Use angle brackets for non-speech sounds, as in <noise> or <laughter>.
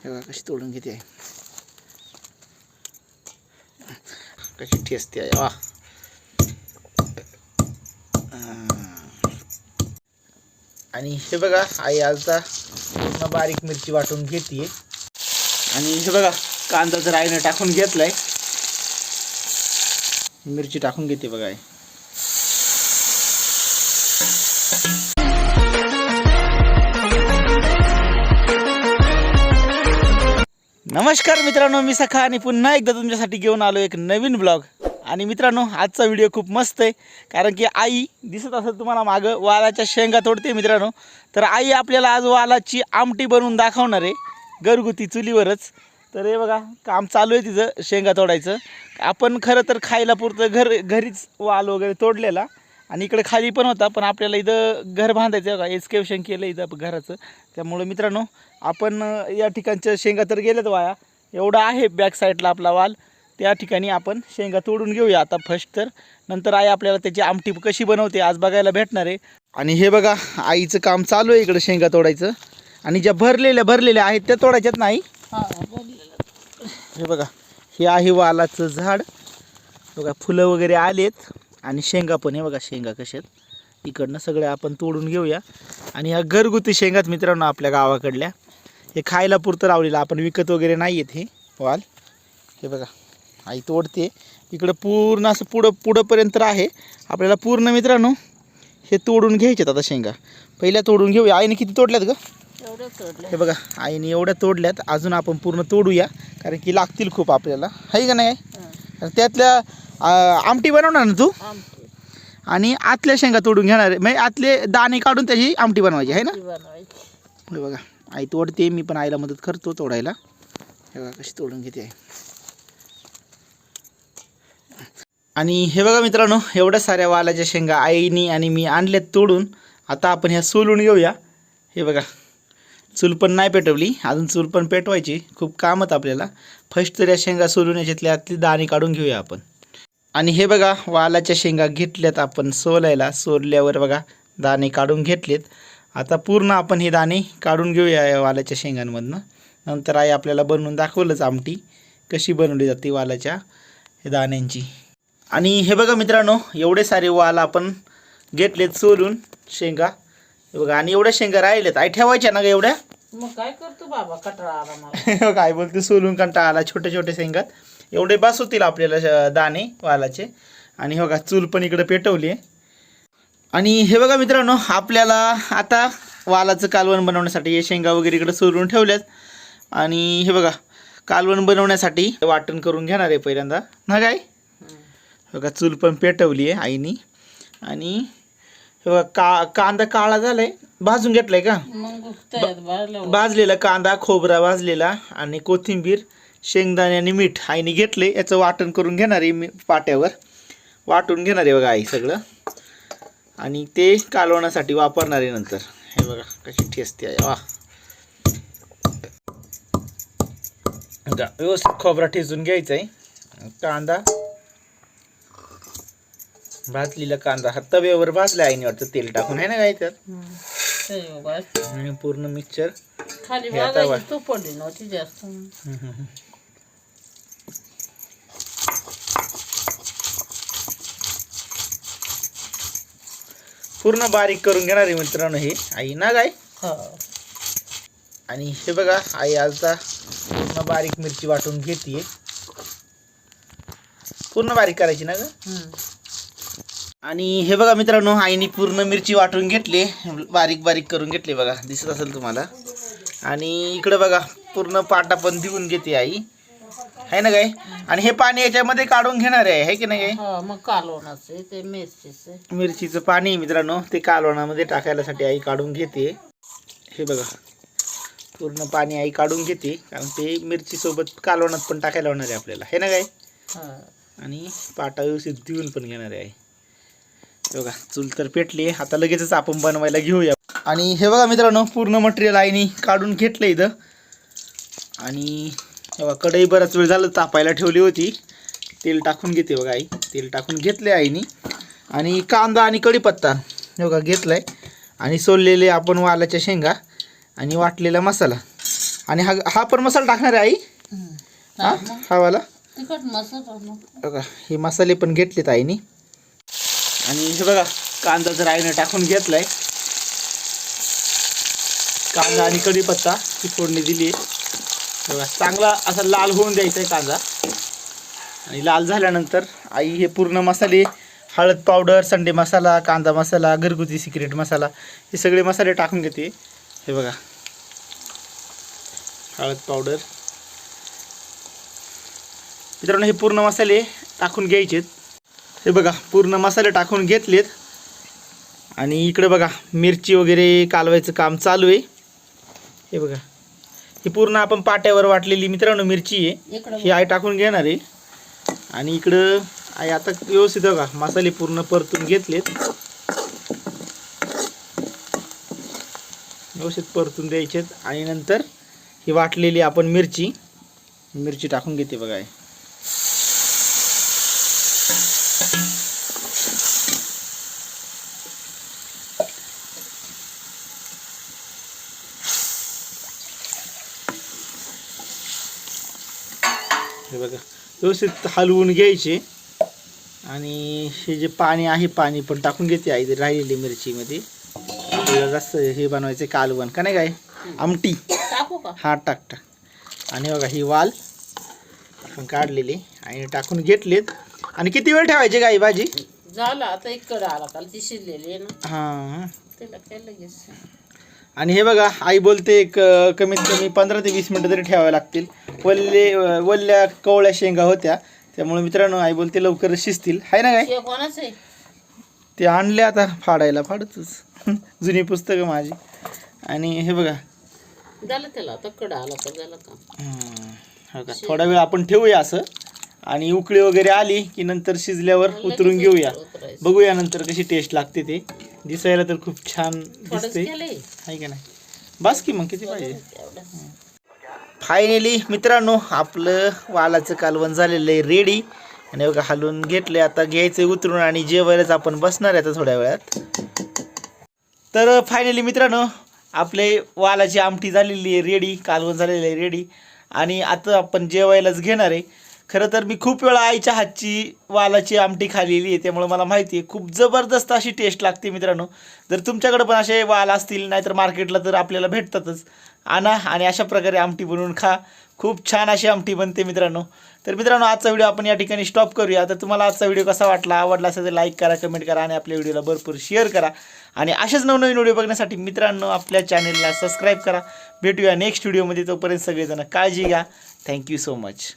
हे बघा कशी तोडून घेते. आहे कशी ठेचते आहे वा. आणि हे बघा आई आजचा पूर्ण बारीक मिरची वाटून घेते आणि हे बघा कांदा जर आईनं टाकून घेतलाय मिरची टाकून घेते बघा आई. नमस्कार मित्रांनो मी सखा आणि पुन्हा एकदा तुमच्यासाठी घेऊन आलो एक नवीन ब्लॉग आणि मित्रांनो आजचा व्हिडिओ खूप मस्त आहे कारण की आई दिसत असेल तुम्हाला मागं वालाच्या शेंगा तोडते मित्रांनो. तर आई आपल्याला आज वालाची आमटी बनवून दाखवणार आहे घरगुती चुलीवरच. तर हे बघा काम चालू आहे तिचं शेंगा तोडायचं. आपण खरं तर खायला पुरतं घर घरीच वाल वगैरे तोडलेला. आणि इकडे खाली पण होता पण आपल्याला इथं घर बांधायचं बघा एस्केप्शन केलं इथं घराचं. त्यामुळं मित्रांनो आपण या ठिकाणच्या शेंगा तर गेलेत वाया. एवढा आहे बॅक साईडला आपला वाल. त्या ठिकाणी आपण शेंगा तोडून घेऊया. आता फर्स्ट तर नंतर आई आपल्याला त्याची आमटी कशी बनवते आज बघायला भेटणार आहे. आणि हे बघा आईचं काम चालू आहे इकडं शेंगा तोडायचं. आणि ज्या भरलेल्या भरलेल्या आहेत त्या तोडायच्यात नाही. हे बघा हे आहे वालाचं झाड. बघा फुलं वगैरे आलेत. आणि शेंगा पण हे बघा शेंगा कशात इकडनं सगळे आपण तोडून घेऊया. आणि ह्या घरगुती शेंगात मित्रांनो आपल्या गावाकडल्या हे खायला पुरतं लावलेलं आपण विकत वगैरे नाही आहेत हे वाल. हे बघा आई तोडते. इकडं पूर्ण असं पुढं पुढंपर्यंत आहे. आपल्याला पूर्ण मित्रांनो हे तोडून घ्यायचेत आता शेंगा. पहिल्या तोडून घेऊया. आईने किती तोडल्यात ग? हे बघा आईने एवढ्या तोडल्यात. अजून आपण पूर्ण तोडूया कारण की लागतील खूप आपल्याला. आहे का नाही त्यातल्या आमटी बनवणार ना तू? आणि आतल्या शेंगा तोडून घेणार आहे. म्हणजे आतले दाणे काढून त्याची आमटी बनवायची आहे ना? हे बघा आई तोडते मी पण आईला मदत करतो तोडायला. हे बघा कशी तोडून घेते आई. आणि हे बघा मित्रांनो एवढ्या साऱ्या वालाच्या शेंगा आईनी आणि मी आणल्यात तोडून. आता आपण ह्या सोलून घेऊया. हे बघा चूल पण नाही पेटवली अजून चूल पण पेटवायची. खूप कामत आपल्याला. फर्स्ट तर या शेंगा सोलून याच्यातल्या आतली दाणे काढून घेऊया आपण. आणि हे बघा वालाच्या शेंगा घेतल्यात आपण सोलायला. सोलल्यावर बघा दाणे काढून घेतलेत. आता पूर्ण आपण हे दाणे काढून घेऊया या वालाच्या शेंगांमधनं. नंतर आई आपल्याला बनवून दाखवलंच आमटी. कशी बनवली जाते वालाच्या दाण्यांची. आणि हे बघा मित्रांनो एवढे सारे वाल आपण घेतलेत सोलून शेंगा. हे बघा आणि एवढ्या शेंगा राहिलेत आई ठेवायच्या ना ग एवढ्या? मग काय करतो बाबा कटाळा आला काय <laughs> बोलते सोलून कंटाळा आला छोटे छोटे शेंगात. एवढे बस होतील आपल्याला दाणे वालाचे. आणि हे बघा चूल पण इकडे पेटवली आहे. आणि हे बघा मित्रांनो आपल्याला आता वालाचं कालवण बनवण्यासाठी हे शेंगा वगैरे इकडे सोलून ठेवल्यात. आणि हे बघा कालवण बनवण्यासाठी वाटण करून घेणार आहे पहिल्यांदा. ना काय? बघा चूल पण पेटवली आहे आईनी. आणि हे बघा का कांदा काळा झालाय. भाजून घेतलाय का? भाजलेला कांदा खोबरा भाजलेला आणि कोथिंबीर. शेंगदाणे आणि मीठ आईने घेतले याचं वाटण करून घेणार आहे मी पाट्यावर. वाटून घेणार आहे बघा आई सगळं. आणि ते कालवण्यासाठी वापरणार आहे नंतर. हे बघा कशी ठेचते आहे. वा. व्यवस्थित खोबरा ठेचून घ्यायचा आहे. कांदा. भाजलेला कांदा. हा तव्यावर भाजला आईने वाटतं तेल टाकून. आहे ना काय आणि पूर्ण मिक्सचर खाली हे आता बघायची तू पडली नव्हती जास्त. पूर्ण बारीक करून घेणार आहे मित्रांनो हे. आई ना काय हा. आणि हे बघा आई आता पूर्ण बारीक मिरची वाटून घेते पूर्ण बारीक करायची ना ग? हम्म. आणि हे बघा मित्रांनो आईने पूर्ण मिरची वाटून घेतली. बारीक बारीक करून घेतली बघा. दिसत असेल तुम्हाला? आणि इकडे बघा पूर्ण पाटा पण देऊन घेते आई. आहे ना काय? आणि हे पाणी याच्यामध्ये काढून घेणार आहे है की नाही हा मग कालवणाचे ते मिरचीचं पाणी मित्रांनो ते कालवणामध्ये टाकायलासाठी आई काढून घेते. हे बघा पूर्ण पाणी आई काढून घेते कारण ते मिरचीसोबत कालवणात पण टाकायला होणार आहे आपल्याला. हे ना काय? हा. आणि पाटा व्यवस्थित देऊन पण घेणार आहे आई. हे बघा चूल तर पेटली आता लगेचच आपण बनवायला घेऊया. आणि हे बघा मित्रांनो पूर्ण मटेरियल आईने काढून घेतलं इथं. आणि बघा कढई बराच वेळ झालं तापायला ठेवली होती. तेल टाकून घेते बघा आई. तेल टाकून घेतले आईनी. आणि कांदा आणि कढीपत्ता हे बघा घेतलाय. आणि सोललेले आपण वालाच्या शेंगा आणि वाटलेला मसाला. आणि हा हा पण मसाला टाकणार आहे आई? हं. हा वाला. बघा हे मसाले पण घेतलेत आईने. आणि हे बघा कांदा जर आईने टाकून घेतलाय कांदा आणि कढीपत्ता ही फोडणी दिली आहे. बघा चांगला असा लाल होऊन द्यायचा आहे कांदा. आणि लाल झाल्यानंतर आई हे पूर्ण मसाले हळद पावडर संडे मसाला कांदा मसाला घरगुती सिक्रेट मसाला हे सगळे मसाले टाकून घेते. हे बघा. हळद पावडर. मित्रांनो हे पूर्ण मसाले टाकून घ्यायचेत. हे बघा पूर्ण मसाले टाकून घेतलेत. आणि इकडे बघा मिरची वगैरे कालवायचं काम चालू आहे. हे बघा. ही पूर्ण आपण पाट्यावर वाटलेली मित्रांनो मिरची आहे. ही आई टाकून घेणार आहे. आणि इकडं आई आता व्यवस्थित बघा मसाले पूर्ण परतून घेतलेत. व्यवस्थित परतून द्यायचेत. आणि नंतर ही वाटलेली आपण मिरची मिरची टाकून घेते बघा हे बघा. व्यवस्थित हलवून घ्यायचे. आणि हे जे पाणी आहे पाणी पण टाकून घेते आई राहिलेली मिरचीमध्ये. आपल्याला जास्त हे बनवायचे कालवण का नाही काय? आमटी. हा टाक टाक. आणि बघा ही वाल आपण काढलेली. आणि टाकून घेतलेत. आणि किती वेळ ठेवायचे गाई भाजी? झालं आता इकडं आला काल ती शिजलेली आहे ना. हां. लगेच. आणि हे बघा आई बोलते एक कमीत कमी पंधरा ते वीस मिनटं तरी ठेवावे लागतील. वल्ले वल्ल्या कवळ्या शेंगा होत्या. त्यामुळे मित्रांनो आई बोलते लवकर शिजतील. आहे ना काय? कोणाच ते आणले आता फाडायला फाडतच. <laughs> जुनी पुस्तकं माझी. आणि हे बघा. झालं त्याला आता कडं आला का झालं का हो का? थोडा वेळ आपण ठेवूया असं. आणि उकळी वगैरे आली की नंतर शिजल्यावर उतरून घेऊया. बघूया नंतर कशी टेस्ट लागते ते. दिसायला तर खूप छान दिसते आहे का नाही? बस की मग किती पाहिजे? फायनली मित्रांनो आपलं वालाचं कालवण झालेलं आहे रेडी आणि बघा हलवून घेतले आता घ्यायचं उतरून आणि जेवायलाच आपण बसणार आहे आता थोड्या वेळात. तर फायनली मित्रांनो आपले वालाची आमटी झालेली आहे रेडी कालवण झालेलं आहे रेडी आणि आता आपण जेवायलाच घेणार आहे. खरं तर मी खूप वेळा आईच्या हातची वालाची आमटी खालेली आहे त्यामुळे मला माहिती आहे. खूप जबरदस्त अशी टेस्ट लागते मित्रांनो. जर तुमच्याकडे पण असे वाल असतील नाहीतर मार्केटला तर आपल्याला भेटतातच. आणा आणि अशा प्रकारे आमटी बनवून खा. खूप छान अशी आमटी बनते मित्रांनो. तर मित्रांनो आजचा व्हिडिओ आपण या ठिकाणी स्टॉप करूया. तर तुम्हाला आजचा व्हिडिओ कसा वाटला? आवडला असेल तर लाईक करा कमेंट करा आणि आपल्या व्हिडिओला भरपूर शेअर करा. आणि असेच नवनवीन व्हिडिओ बघण्यासाठी मित्रांनो आपल्या चॅनेलला सबस्क्राईब करा. भेटूया नेक्स्ट व्हिडिओमध्ये तोपर्यंत सगळेजण काळजी घ्या. Thank you so much